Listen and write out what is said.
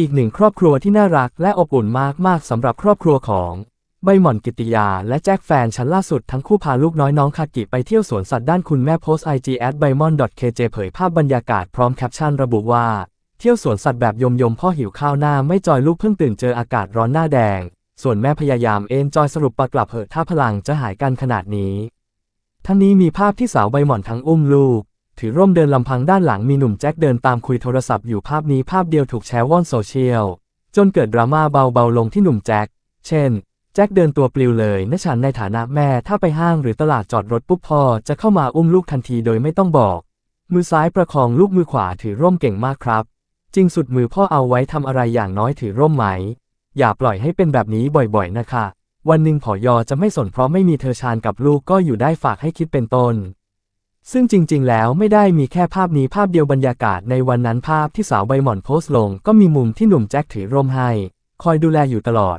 อีกหนึ่งครอบครัวที่น่ารักและอบอุ่นมากๆสำหรับครอบครัวของใบหม่อนกิติยา และแจ็คแฟนฉันล่าสุดทั้งคู่พาลูกน้อยน้องคากิไปเที่ยวสวนสัตว์ด้านคุณแม่โพสต์ IG at b y m o n kj เผยภาพบรรยากาศพร้อมแคปชั่นระบุว่า เที่ยวสวนสัตว์แบบยมยมพ่อหิวข้าวหน้าไม่จอยลูกเพิ่งตื่นเจออากาศร้อนหน้าแดง ส่วนแม่พยายามเอนจอยสรุปปากลับเหอะถ้าพลังจะหายกันขนาดนี้ ทั้งนี้มีภาพที่สาวใบหม่อนทั้งอุ้มลูก ถือร่มเดินลำพังด้านหลังมีหนุ่มแจ็คเดินตามคุยโทรศัพท์อยู่ภาพนี้ภาพเดียวถูกแชร์ว่อนโซเชียล จนเกิดดราม่าเบาๆลงที่หนุ่มแจ็ค เช่น แจ็คเดินตัวปลิวเลยนะฉันในฐานะแม่ถ้าไปห้างหรือตลาดจอดรถปุ๊บพ่อจะเข้ามาอุ้มลูกทันทีโดยไม่ต้องบอก มือซ้ายประคองลูกมือขวาถือร่มเก่งมากครับ จริงสุดมือพ่อเอาไว้ทำอะไรอย่างน้อยถือร่มไหม อย่าปล่อยให้เป็นแบบนี้บ่อยๆนะคะ วันหนึ่งผอยอจะไม่สนเพราะไม่มีเธอชานกับลูกก็อยู่ได้ฝากให้คิดเป็นต้น ซึ่งจริง ๆ แล้วไม่ได้มีแค่ภาพนี้ภาพเดียวบรรยากาศในวันนั้นภาพที่สาวใบหม่อนโพสต์ลง ก็มีมุมที่หนุ่มแจ็คถือร่มให้ คอยดูแลอยู่ตลอด